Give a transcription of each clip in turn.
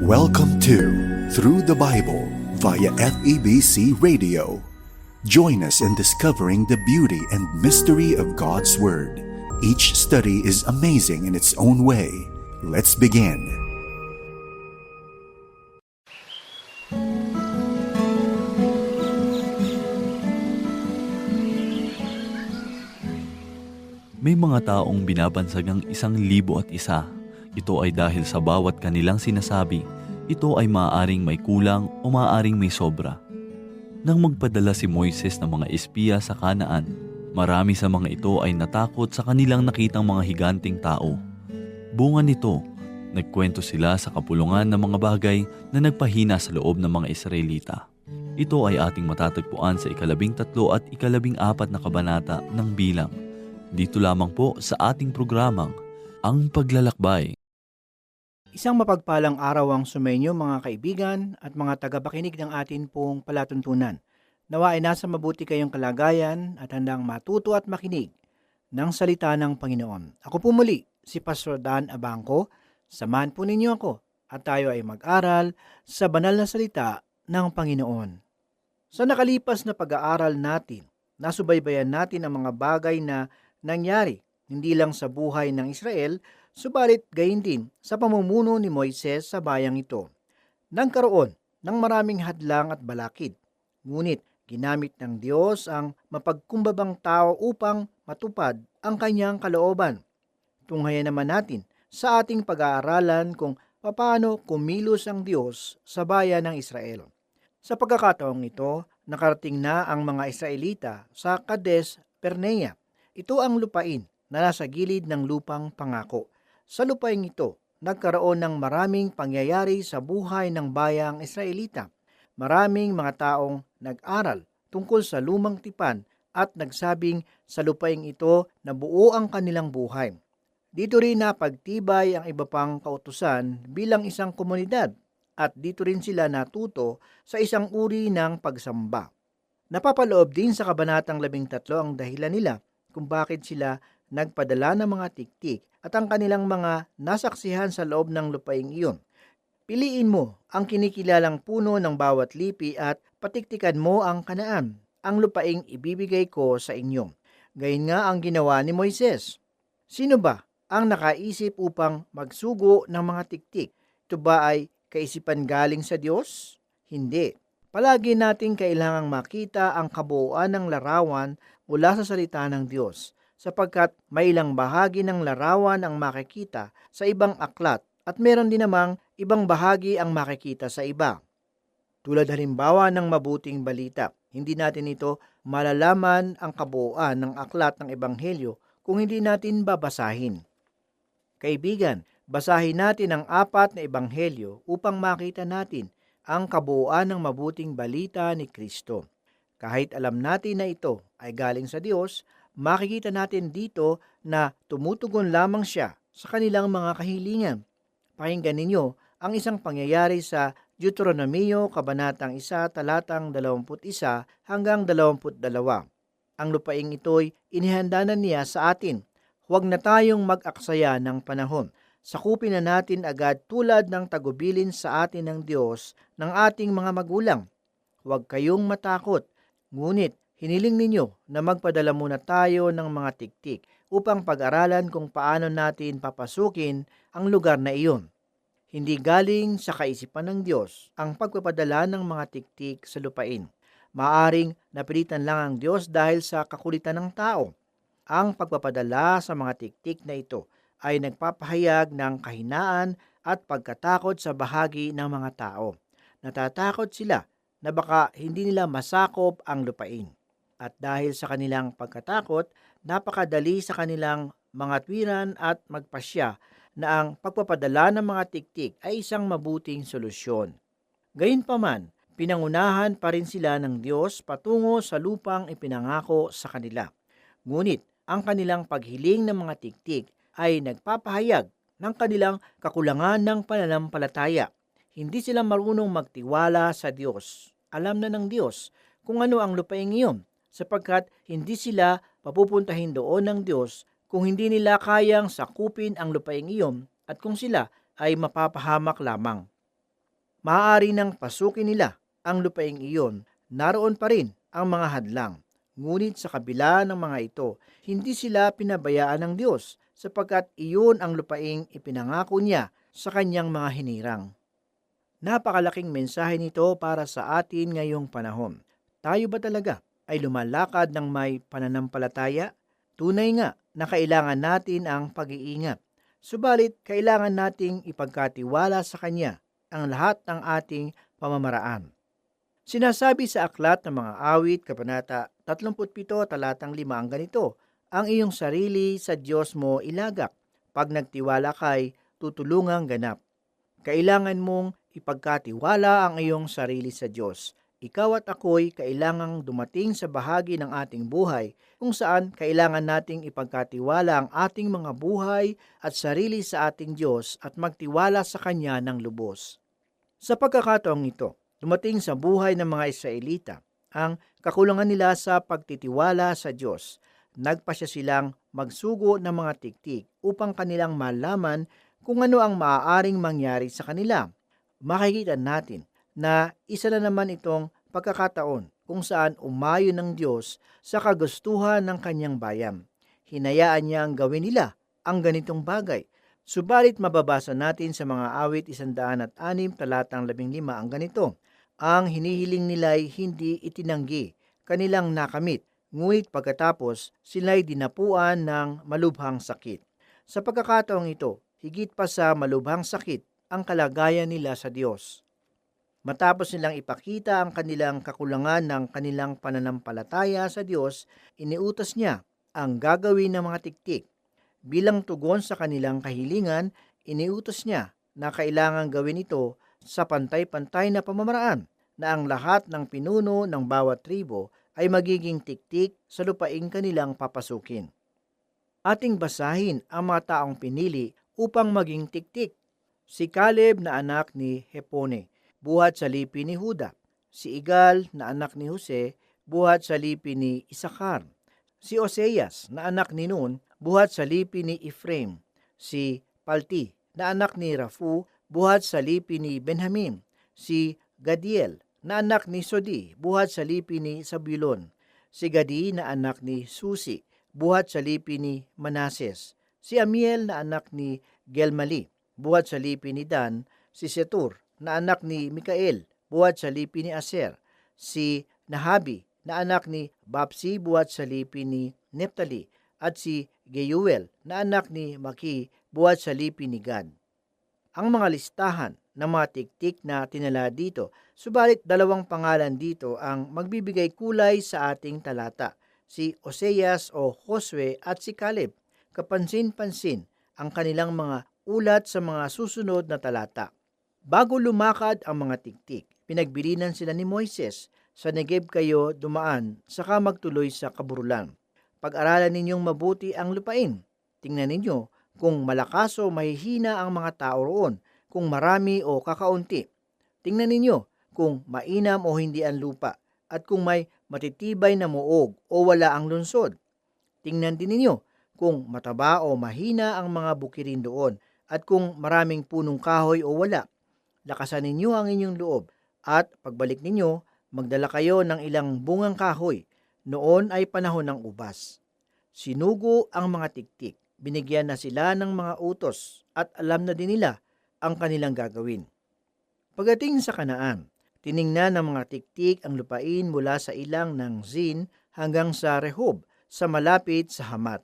Welcome to Through the Bible via FEBC Radio. Join us in discovering the beauty and mystery of God's Word. Each study is amazing in its own way. Let's begin. May mga taong binabansag ang isang libo at isa. Ito ay dahil sa bawat kanilang sinasabi, ito ay maaaring may kulang o maaaring may sobra. Nang magpadala si Moises ng mga espiya sa Kanaan, marami sa mga ito ay natakot sa kanilang nakitang mga higanting tao. Bunga nito, nagkwento sila sa kapulungan ng mga bagay na nagpahina sa loob ng mga Israelita. Ito ay ating matatagpuan sa ikalabing tatlo at ikalabing apat na kabanata ng bilang dito lamang po sa ating programang Ang Paglalakbay. Isang mapagpalang araw ang sumenyo mga kaibigan at mga tagapakinig ng atin pong palatuntunan. Nawa ay nasa mabuti kayong kalagayan at handang matuto at makinig ng salita ng Panginoon. Ako po muli, si Pastor Dan Abangco. Samahan po ninyo ako at tayo ay mag-aral sa banal na salita ng Panginoon. Sa nakalipas na pag-aaral natin, nasubaybayan natin ang mga bagay na nangyari hindi lang sa buhay ng Israel, subalit gayon din sa pamumuno ni Moises sa bayang ito. Nagkaroon ng maraming hadlang at balakid, ngunit ginamit ng Diyos ang mapagkumbabang tao upang matupad ang kanyang kalooban. Tunghayan naman natin sa ating pag-aaralan kung paano kumilos ang Diyos sa bayan ng Israel. Sa pagkakataong ito, nakarating na ang mga Israelita sa Kades Pernea ito ang lupain na nasa gilid ng lupang pangako. Sa lupain ito, nagkaroon ng maraming pangyayari sa buhay ng bayang Israelita. Maraming mga taong nag-aral tungkol sa lumang tipan at nagsabing sa lupain ito na buo ang kanilang buhay. Dito rin napagtibay ang iba pang kautusan bilang isang komunidad at dito rin sila natuto sa isang uri ng pagsamba. Napapaloob din sa kabanatang 13 ang dahilan nila kung bakit sila nagpadala ng mga tiktik at ang kanilang mga nasaksihan sa loob ng lupaing iyon. Piliin mo ang kinikilalang puno ng bawat lipi at patiktikan mo ang kanaan, ang lupaing ibibigay ko sa inyo. Gayun nga ang ginawa ni Moises. Sino ba ang nakaisip upang magsugo ng mga tiktik? Ito ba ay kaisipan galing sa Diyos? Hindi. Palagi nating kailangang makita ang kabuuan ng larawan mula sa salita ng Diyos sapagkat may ilang bahagi ng larawan ang makikita sa ibang aklat at meron din namang ibang bahagi ang makikita sa iba. Tulad halimbawa ng mabuting balita, hindi natin ito malalaman ang kabuuan ng aklat ng Ebanghelyo kung hindi natin babasahin. Kaibigan, basahin natin ang apat na Ebanghelyo upang makita natin ang kabuuan ng mabuting balita ni Kristo. Kahit alam natin na ito ay galing sa Diyos, makikita natin dito na tumutugon lamang siya sa kanilang mga kahilingan. Pakinggan ninyo ang isang pangyayari sa Deuteronomio Kabanatang 1 talatang 21 hanggang 22. Ang lupaing ito'y inihanda na niya sa atin. Huwag na tayong mag-aksaya ng panahon. Sakupin na natin agad tulad ng tagubilin sa atin ng Diyos ng ating mga magulang. Huwag kayong matakot Ngunit hiniling ninyo na magpadala muna tayo ng mga tiktik upang pag-aralan kung paano natin papasukin ang lugar na iyon. Hindi galing sa kaisipan ng Diyos ang pagpapadala ng mga tiktik sa lupain. Maaring napilitan lang ang Diyos dahil sa kakulitan ng tao. Ang pagpapadala sa mga tiktik na ito ay nagpapahayag ng kahinaan at pagkatakot sa bahagi ng mga tao. Natatakot sila na baka hindi nila masakop ang lupain. At dahil sa kanilang pagkatakot, napakadali sa kanilang mga twiran at magpasya na ang pagpapadala ng mga tiktik ay isang mabuting solusyon. Gayunpaman, pinangunahan pa rin sila ng Diyos patungo sa lupang ipinangako sa kanila. Ngunit ang kanilang paghiling ng mga tiktik ay nagpapahayag ng kanilang kakulangan ng pananampalataya hindi sila marunong magtiwala sa Diyos. Alam na ng Diyos kung ano ang lupaing iyon, sapagkat hindi sila papupuntahin doon ng Diyos kung hindi nila kayang sakupin ang lupaing iyon at kung sila ay mapapahamak lamang. maaari nang pasukin nila ang lupaing iyon. Naroon pa rin ang mga hadlang. Ngunit sa kabila ng mga ito, hindi sila pinabayaan ng Diyos sapagkat iyon ang lupaing ipinangako niya sa kanyang mga hinirang. Napakalaking mensahe nito para sa atin ngayong panahon. Tayo ba talaga ay lumalakad ng may pananampalataya? Tunay nga na kailangan natin ang pag-iingat. Subalit, kailangan nating ipagkatiwala sa Kanya ang lahat ng ating pamamaraan. Sinasabi sa aklat ng mga awit, Kabanata 37, talatang 5 ang ganito, Ang iyong sarili sa Diyos mo ilagak. Pag nagtiwala kay, tutulungang ganap. Kailangan mong ipagkatiwala ang iyong sarili sa Diyos. Ikaw at ako'y kailangang dumating sa bahagi ng ating buhay kung saan kailangan nating ipagkatiwala ang ating mga buhay at sarili sa ating Diyos at magtiwala sa Kanya ng lubos. Sa pagkakataong ito, dumating sa buhay ng mga Israelita ang kakulangan nila sa pagtitiwala sa Diyos. Nagpasya silang magsugo ng mga tiktik upang kanilang malaman kung ano ang maaaring mangyari sa kanila. Makikita natin na isa na naman itong pagkakataon kung saan umayo ng Diyos sa kagustuhan ng kanyang bayan. Hinayaan niyang gawin nila ang ganitong bagay. Subalit mababasa natin sa mga awit 106 talatang 15 ang ganito. Ang hinihiling nila'y hindi itinanggi, kanilang nakamit, ngunit pagkatapos sila'y dinapuan ng malubhang sakit. Sa pagkakataong ito, higit pa sa malubhang sakit ang kalagayan nila sa Diyos. Matapos nilang ipakita ang kanilang kakulangan ng kanilang pananampalataya sa Diyos, iniutos niya ang gagawin ng mga tiktik. Bilang tugon sa kanilang kahilingan, iniutos niya na kailangan gawin ito sa pantay-pantay na pamamaraan na ang lahat ng pinuno ng bawat tribo ay magiging tiktik sa lupaing kanilang papasukin. Ating basahin ang mga taong pinili upang maging tiktik. Si Caleb na anak ni Hepone, buhat sa lipi ni Huda. Si Igal na anak ni Jose, buhat sa lipi ni Isakar. Si Oseas na anak ni Nun, buhat sa lipi ni Ephraim. Si Palti na anak ni Rafu, buhat sa lipi ni Benjamin. Si Gadiel na anak ni Sodi, buhat sa lipi ni Sabulon. Si Gadi na anak ni Susi, buhat sa lipi ni Manases. Si Amiel na anak ni Gelmali, buhat sa lipi ni Dan. Si Setur na anak ni Mikael, buhat sa lipi ni Aser. Si Nahabi na anak ni Bapsi, buhat sa lipi ni Neptali. At si Geuel na anak ni Maki, buhat sa lipi ni Gad. Ang mga listahan ng mga tiktik na tinala dito, subalit dalawang pangalan dito ang magbibigay kulay sa ating talata, si Oseas o Josue at si Caleb. Kapansin-pansin ang kanilang mga ulat sa mga susunod na talata. Bago lumakad ang mga tiktik, pinagbilinan sila ni Moises, sa Negeb kayo dumaan, saka magtuloy sa kaburulan. Pag-aralan ninyong mabuti ang lupain. Tingnan ninyo kung malakas o mahihina ang mga tao roon, kung marami o kakaunti. Tingnan ninyo kung mainam o hindi ang lupa, at kung may matitibay na muog o wala ang lunsod. Tingnan din ninyo kung mataba o mahina ang mga bukirin doon, at kung maraming punong kahoy o wala. Lakasan ninyo ang inyong loob, at pagbalik ninyo, magdala kayo ng ilang bungang kahoy. Noon ay panahon ng ubas. Sinugo ang mga tiktik binigyan na sila ng mga utos at alam na din nila ang kanilang gagawin. Pagdating sa kanaan, tiningnan ng mga tiktik ang lupain mula sa ilang ng Zin hanggang sa Rehob sa malapit sa Hamat.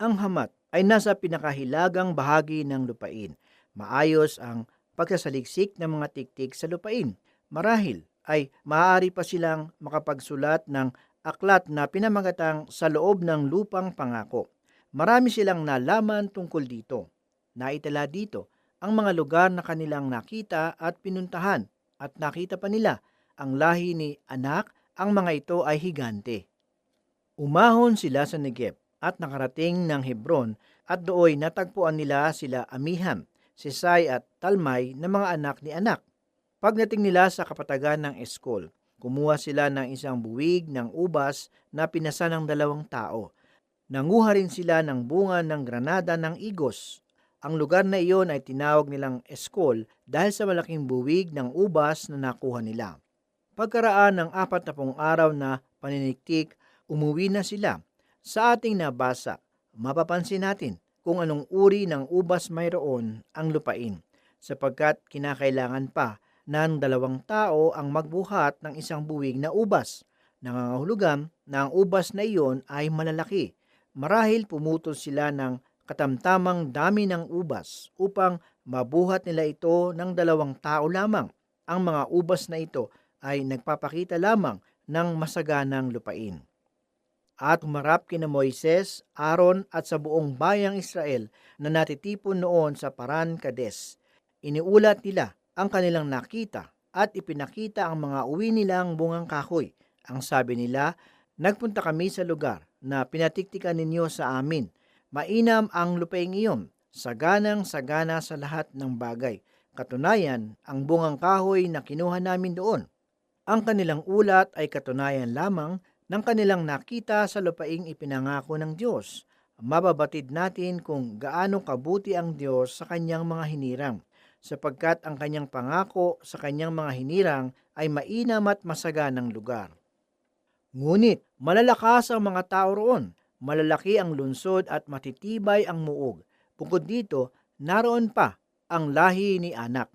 Ang Hamat ay nasa pinakahilagang bahagi ng lupain. Maayos ang pagkasaliksik ng mga tiktik sa lupain. Marahil ay maaari pa silang makapagsulat ng aklat na pinamagatang sa loob ng lupang pangako. Marami silang nalaman tungkol dito. Naitala dito ang mga lugar na kanilang nakita at pinuntahan at nakita pa nila ang lahi ni anak, ang mga ito ay higante. Umahon sila sa Negeb at nakarating ng Hebron at dooy natagpuan nila sila Amihan, Sisay at Talmay na mga anak ni anak. Pagdating nila sa kapatagan ng Eskol, kumuha sila ng isang buwig ng ubas na pinasa ng dalawang tao Nanguha rin sila ng bunga ng granada ng igos Ang lugar na iyon ay tinawag nilang Eskol dahil sa malaking buwig ng ubas na nakuha nila. Pagkaraan ng apat na pong araw na paniniktik, umuwi na sila. Sa ating nabasa, mapapansin natin kung anong uri ng ubas mayroon ang lupain, sapagkat kinakailangan pa ng dalawang tao ang magbuhat ng isang buwig na ubas. Nangangahulugan na ang ubas na iyon ay malalaki. Marahil pumutol sila ng katamtamang dami ng ubas upang mabuhat nila ito ng dalawang tao lamang. Ang mga ubas na ito ay nagpapakita lamang ng masaganang lupain. At humarap kina Moises, Aaron at sa buong bayang Israel na natitipon noon sa Paran Kades. Iniulat nila ang kanilang nakita at ipinakita ang mga uwi nilang bungang kahoy. Ang sabi nila, nagpunta kami sa lugar na pinatiktikan ninyo sa amin. Mainam ang lupaing iyon, saganang sagana sa lahat ng bagay. Katunayan, ang bungang kahoy na kinuha namin doon. Ang kanilang ulat ay katunayan lamang ng kanilang nakita sa lupaing ipinangako ng Diyos. Mababatid natin kung gaano kabuti ang Diyos sa kanyang mga hinirang, sapagkat ang kanyang pangako sa kanyang mga hinirang ay mainam at masaganang lugar. Ngunit malalakas ang mga tao roon, malalaki ang lunsod at matitibay ang muog. Bukod dito, naroon pa ang lahi ni anak.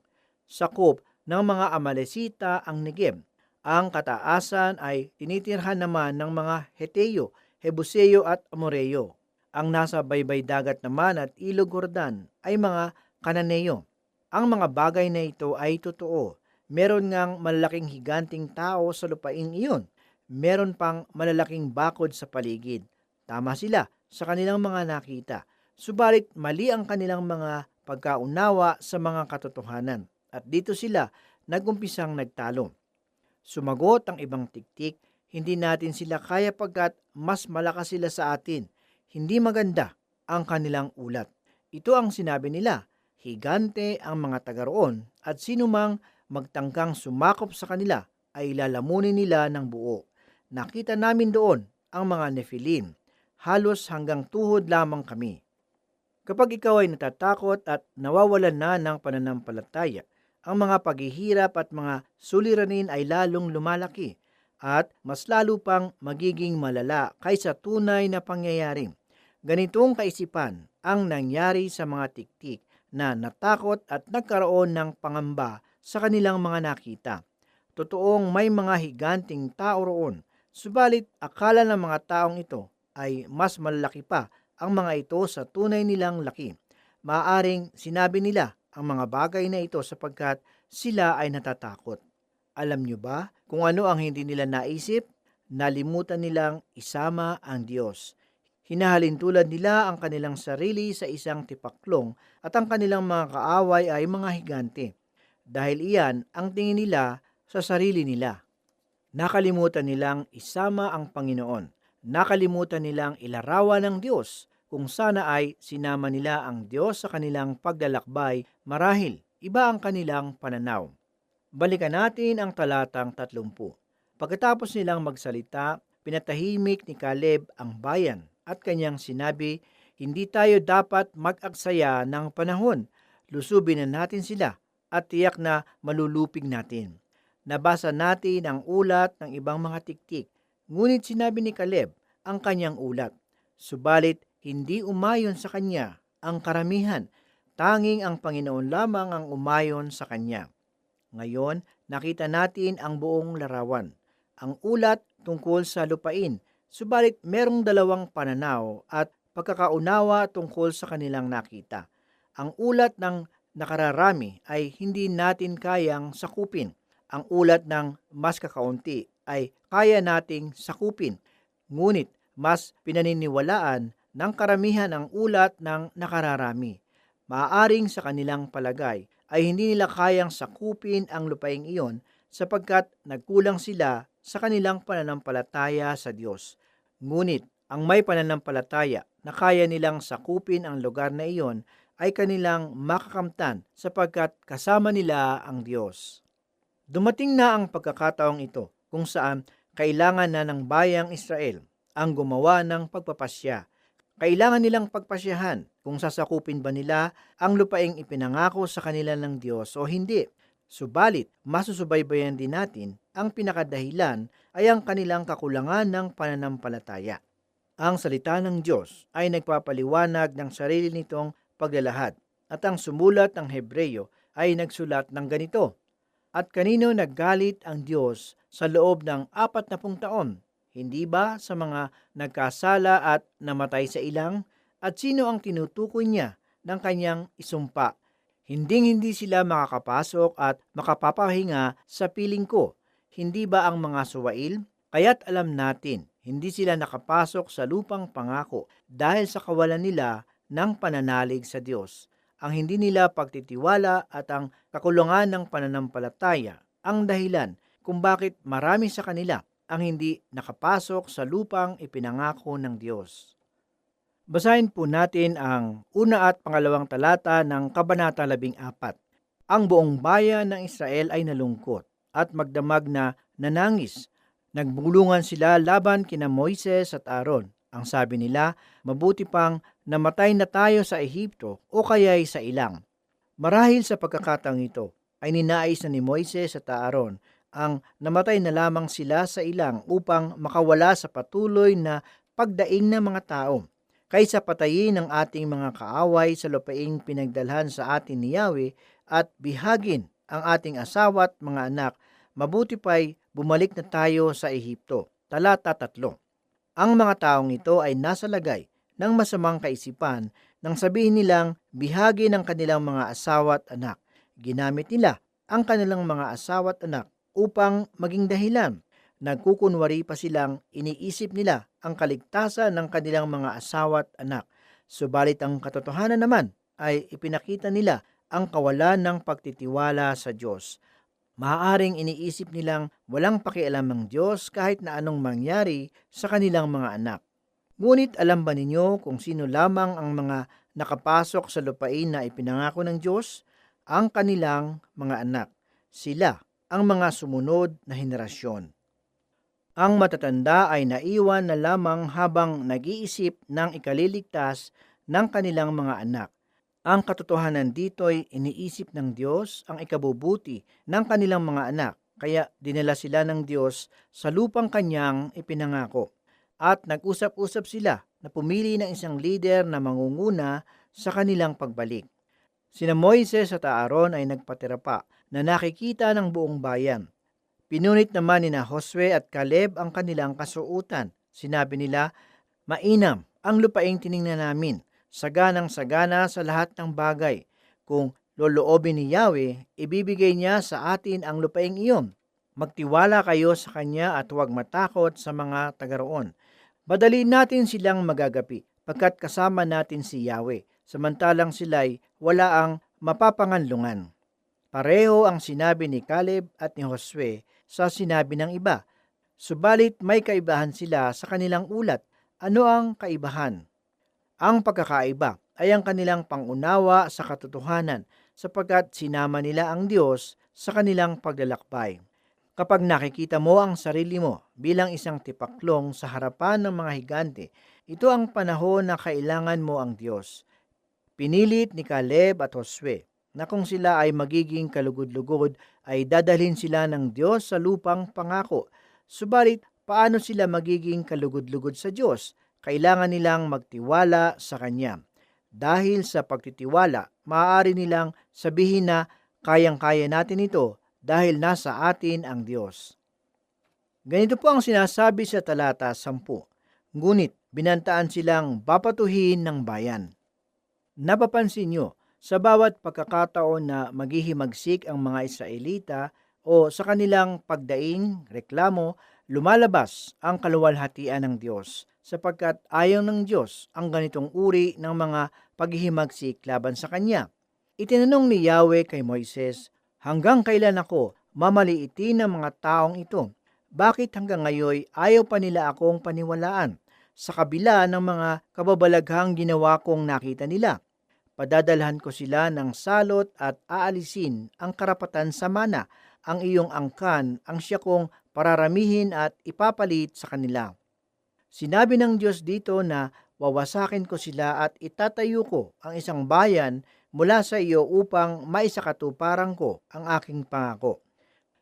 Sakop ng mga Amalesita ang Negeb. Ang kataasan ay tinitirhan naman ng mga Heteo, Hebuseo at Amoreo. Ang nasa baybay dagat naman at ilog Jordan ay mga Kananeo. Ang mga bagay na ito ay totoo. Meron ngang malalaking higanting tao sa lupaing iyon. Meron pang malalaking bakod sa paligid. Tama sila sa kanilang mga nakita. Subalit mali ang kanilang mga pagkaunawa sa mga katotohanan. At dito sila nagumpisang nagtalo. Sumagot ang ibang tiktik, hindi natin sila kaya pagkat mas malakas sila sa atin. Hindi maganda ang kanilang ulat. Ito ang sinabi nila, higante ang mga taga roon at sinumang magtangkang sumakop sa kanila ay lalamunin nila ng buo. Nakita namin doon ang mga Nephilim. Halos hanggang tuhod lamang kami. Kapag ikaw ay natatakot at nawawalan na ng pananampalataya, ang mga paghihirap at mga suliranin ay lalong lumalaki at mas lalo pang magiging malala kaysa tunay na pangyayari. Ganitong kaisipan ang nangyari sa mga tiktik na natakot at nagkaroon ng pangamba sa kanilang mga nakita. Totoong may mga higanting tao roon, subalit akala ng mga taong ito ay mas malaki pa ang mga ito sa tunay nilang laki. Maaring sinabi nila ang mga bagay na ito sapagkat sila ay natatakot. Alam nyo ba kung ano ang hindi nila naisip? Nalimutan nilang isama ang Diyos. Hinahalin tulad nila ang kanilang sarili sa isang tipaklong at ang kanilang mga kaaway ay mga higante. Dahil iyan ang tingin nila sa sarili nila. Nakalimutan nilang isama ang Panginoon. Nakalimutan nilang ilarawan ng Diyos kung sana ay sinama nila ang Diyos sa kanilang paglalakbay marahil iba ang kanilang pananaw. Balikan natin ang talatang 30. Pagkatapos nilang magsalita, pinatahimik ni Caleb ang bayan at kanyang sinabi, hindi tayo dapat mag-aksaya ng panahon. Lusubin na natin sila at tiyak na malulupig natin. Nabasa natin ang ulat ng ibang mga tiktik, ngunit sinabi ni Caleb ang kanyang ulat. Subalit, hindi umayon sa kanya ang karamihan, tanging ang Panginoon lamang ang umayon sa kanya. Ngayon, nakita natin ang buong larawan. Ang ulat tungkol sa lupain, subalit merong dalawang pananaw at pagkakaunawa tungkol sa kanilang nakita. Ang ulat ng nakararami ay hindi natin kayang sakupin. Ang ulat ng mas kakaunti ay kaya nating sakupin. Ngunit mas pinaniniwalaan ng karamihan ang ulat ng nakararami. Maaring sa kanilang palagay ay hindi nila kayang sakupin ang lupaing iyon sapagkat nagkulang sila sa kanilang pananampalataya sa Diyos. Ngunit ang may pananampalataya na kaya nilang sakupin ang lugar na iyon ay kanilang makakamtan sapagkat kasama nila ang Diyos. Dumating na ang pagkakataong ito kung saan kailangan na ng bayang Israel ang gumawa ng pagpapasya. Kailangan nilang pagpasyahan kung sasakupin ba nila ang lupaing ipinangako sa kanila ng Diyos o hindi. Subalit, masusubaybayan din natin ang pinakadahilan ay ang kanilang kakulangan ng pananampalataya. Ang salita ng Diyos ay nagpapaliwanag ng sarili nitong paglalahad at ang sumulat ng Hebreyo ay nagsulat ng ganito. At kanino naggalit ang Diyos sa loob ng apat na taon? Hindi ba sa mga nagkasala at namatay sa ilang? At sino ang tinutukoy niya ng kanyang isumpa? Hinding hindi sila makakapasok at makapapahinga sa piling ko. Hindi ba ang mga suwail? Kaya't alam natin, hindi sila nakapasok sa lupang pangako dahil sa kawalan nila ng pananalig sa Diyos ang hindi nila pagtitiwala at ang kakulungan ng pananampalataya ang dahilan kung bakit marami sa kanila ang hindi nakapasok sa lupang ipinangako ng Diyos. Basahin po natin ang una at pangalawang talata ng Kabanata 14. Ang buong bayan ng Israel ay nalungkot at magdamag na nanangis. Nagbulungan sila laban kina Moises at Aaron. Ang sabi nila, mabuti pang namatay na tayo sa Ehipto o kaya'y sa ilang. Marahil sa pagkakataong ito ay ninais na ni Moises at Aaron ang namatay na lamang sila sa ilang upang makawala sa patuloy na pagdaing ng mga tao kaysa patayin ang ating mga kaaway sa lupaing pinagdalhan sa atin ni Yahweh at bihagin ang ating asawa at mga anak, mabuti pa'y bumalik na tayo sa Ehipto. Talata 3 Ang mga taong ito ay nasa lagay ng masamang kaisipan nang sabihin nilang bihagi ng kanilang mga asawa at anak. Ginamit nila ang kanilang mga asawa at anak upang maging dahilan. Nagkukunwari pa silang iniisip nila ang kaligtasan ng kanilang mga asawa at anak. Subalit ang katotohanan naman ay ipinakita nila ang kawalan ng pagtitiwala sa Diyos. Maaaring iniisip nilang walang pakialam ng Diyos kahit na anong mangyari sa kanilang mga anak. Ngunit alam ba ninyo kung sino lamang ang mga nakapasok sa lupain na ipinangako ng Diyos? Ang kanilang mga anak. Sila ang mga sumunod na henerasyon. Ang matatanda ay naiwan na lamang habang nag-iisip ng ikaliligtas ng kanilang mga anak. Ang katotohanan dito ay iniisip ng Diyos ang ikabubuti ng kanilang mga anak, kaya dinala sila ng Diyos sa lupang kanyang ipinangako at nag-usap-usap sila na pumili ng isang leader na mangunguna sa kanilang pagbalik. Sina Moises at Aaron ay nagpatira pa na nakikita ng buong bayan. Pinunit naman ni Josue at Caleb ang kanilang kasuutan. Sinabi nila, Mainam ang lupaing tiningnan namin, saganang sagana sa lahat ng bagay. Kung loloobin ni Yahweh, ibibigay niya sa atin ang lupaing iyon. Magtiwala kayo sa Kanya at huwag matakot sa mga tagaroon Madali natin silang magagapi pagkat kasama natin si Yahweh, samantalang sila'y wala ang mapapanganlungan. Pareho ang sinabi ni Caleb at ni Josue sa sinabi ng iba. Subalit may kaibahan sila sa kanilang ulat. Ano ang kaibahan? Ang pagkakaiba ay ang kanilang pangunawa sa katotohanan sapagkat sinama nila ang Diyos sa kanilang paglalakbay. Kapag nakikita mo ang sarili mo bilang isang tipaklong sa harapan ng mga higante, ito ang panahon na kailangan mo ang Diyos. Pinilit ni Caleb at Josue na kung sila ay magiging kalugod-lugod ay dadalhin sila ng Diyos sa lupang pangako. Subalit, paano sila magiging kalugod-lugod sa Diyos? Kailangan nilang magtiwala sa Kanya. Dahil sa pagtitiwala, maaari nilang sabihin na kayang-kaya natin ito dahil nasa atin ang Diyos. Ganito po ang sinasabi sa talata 10. Ngunit binantaan silang papatuhin ng bayan. Napapansin nyo, sa bawat pagkakataon na maghihimagsik ang mga Israelita o sa kanilang pagdaing, reklamo, lumalabas ang kaluwalhatian ng Diyos sapagkat ayaw ng Diyos ang ganitong uri ng mga paghihimagsik laban sa Kanya. Itinanong ni Yahweh kay Moises, Hanggang kailan ako mamaliitin ng mga taong ito? Bakit hanggang ngayon ayaw pa nila akong paniwalaan? Sa kabila ng mga kababalaghang ginawa kong nakita nila, padadalhan ko sila ng salot at aalisin ang karapatan sa mana. Ang iyong angkan ang siya kong pararamihin at ipapalit sa kanila. Sinabi ng Diyos dito na wawasakin ko sila at itatayo ko ang isang bayan mula sa iyo upang maisakatuparan ko ang aking pangako.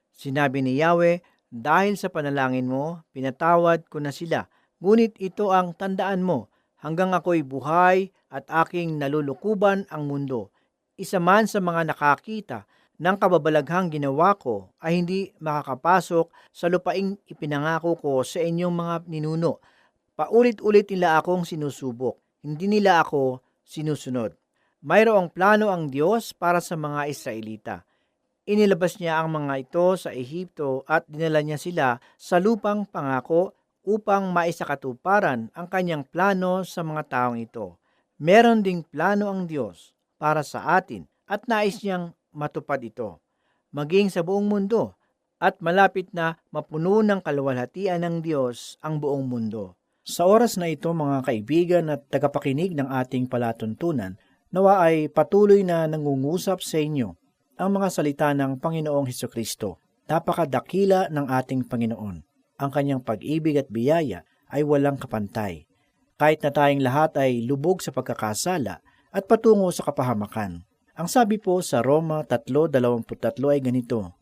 Sinabi ni Yahweh, dahil sa panalangin mo, pinatawad ko na sila. Ngunit ito ang tandaan mo, hanggang ako'y buhay at aking nalulukuban ang mundo. Isa man sa mga nakakita ng kababalaghang ginawa ko ay hindi makakapasok sa lupaing ipinangako ko sa inyong mga ninuno. Paulit-ulit nila akong sinusubok, hindi nila ako sinusunod. Mayroong plano ang Diyos para sa mga Israelita. Inilabas niya ang mga ito sa Ehipto at dinala niya sila sa lupang pangako upang maisakatuparan ang kanyang plano sa mga taong ito. Meron ding plano ang Diyos para sa atin at nais niyang matupad ito, maging sa buong mundo at malapit na mapuno ng kaluwalhatian ng Diyos ang buong mundo. Sa oras na ito mga kaibigan at tagapakinig ng ating palatuntunan, nawa ay patuloy na nangungusap sa inyo ang mga salita ng Panginoong Heso Kristo. Napakadakila ng ating Panginoon. Ang kanyang pag-ibig at biyaya ay walang kapantay. Kahit na tayong lahat ay lubog sa pagkakasala at patungo sa kapahamakan. Ang sabi po sa Roma 3.23 ay ganito,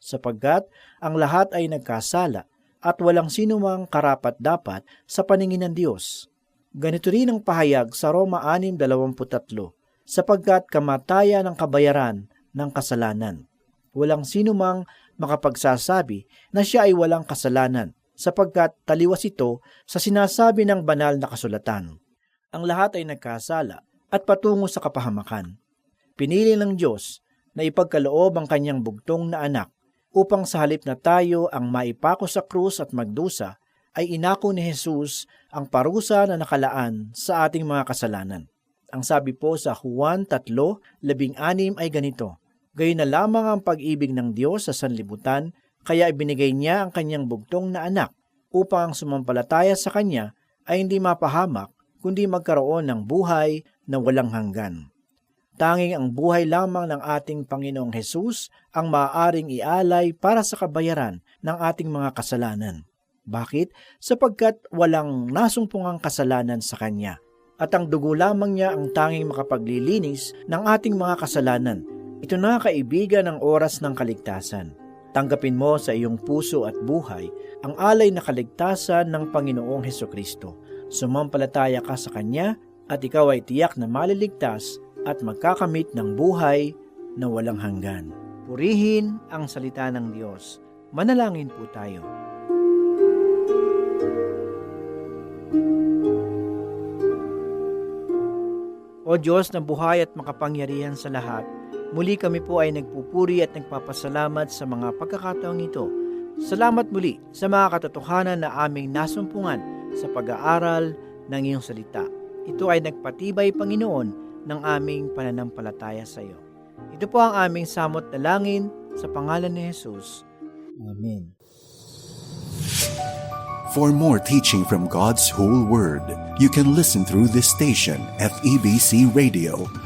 Sapagkat ang lahat ay nagkasala at walang sinumang karapat dapat sa paningin ng Diyos. Ganito rin ang pahayag sa Roma 6.23, sapagkat kamatayan ang kabayaran ng kasalanan. Walang sinumang makapagsasabi na siya ay walang kasalanan, sapagkat taliwas ito sa sinasabi ng banal na kasulatan. Ang lahat ay nagkasala at patungo sa kapahamakan. Pinili ng Diyos na ipagkaloob ang kanyang bugtong na anak upang sa halip na tayo ang maipako sa krus at magdusa, ay inako ni Jesus ang parusa na nakalaan sa ating mga kasalanan. Ang sabi po sa Juan 3:16 ay ganito, Gayon na lamang ang pag-ibig ng Diyos sa sanlibutan, kaya ibinigay niya ang kanyang bugtong na anak upang ang sumampalataya sa kanya ay hindi mapahamak, kundi magkaroon ng buhay na walang hanggan. Tanging ang buhay lamang ng ating Panginoong Hesus ang maaaring ialay para sa kabayaran ng ating mga kasalanan. Bakit? Sapagkat walang nasumpungang kasalanan sa Kanya. At ang dugo lamang niya ang tanging makapaglilinis ng ating mga kasalanan. Ito na kaibigan ang oras ng kaligtasan. Tanggapin mo sa iyong puso at buhay ang alay na kaligtasan ng Panginoong Heso Kristo. Sumampalataya ka sa Kanya at ikaw ay tiyak na maliligtas at magkakamit ng buhay na walang hanggan. Purihin ang salita ng Diyos. Manalangin po tayo. O Diyos na buhay at makapangyarihan sa lahat, muli kami po ay nagpupuri at nagpapasalamat sa mga pagkakataong ito. Salamat muli sa mga katotohanan na aming nasumpungan sa pag-aaral ng iyong salita. Ito ay nagpatibay, Panginoon, ng aming pananampalataya sa iyo. Ito po ang aming samot na langin sa pangalan ni Jesus. Amen. For more teaching from God's whole Word, you can listen through this station, FEBC Radio.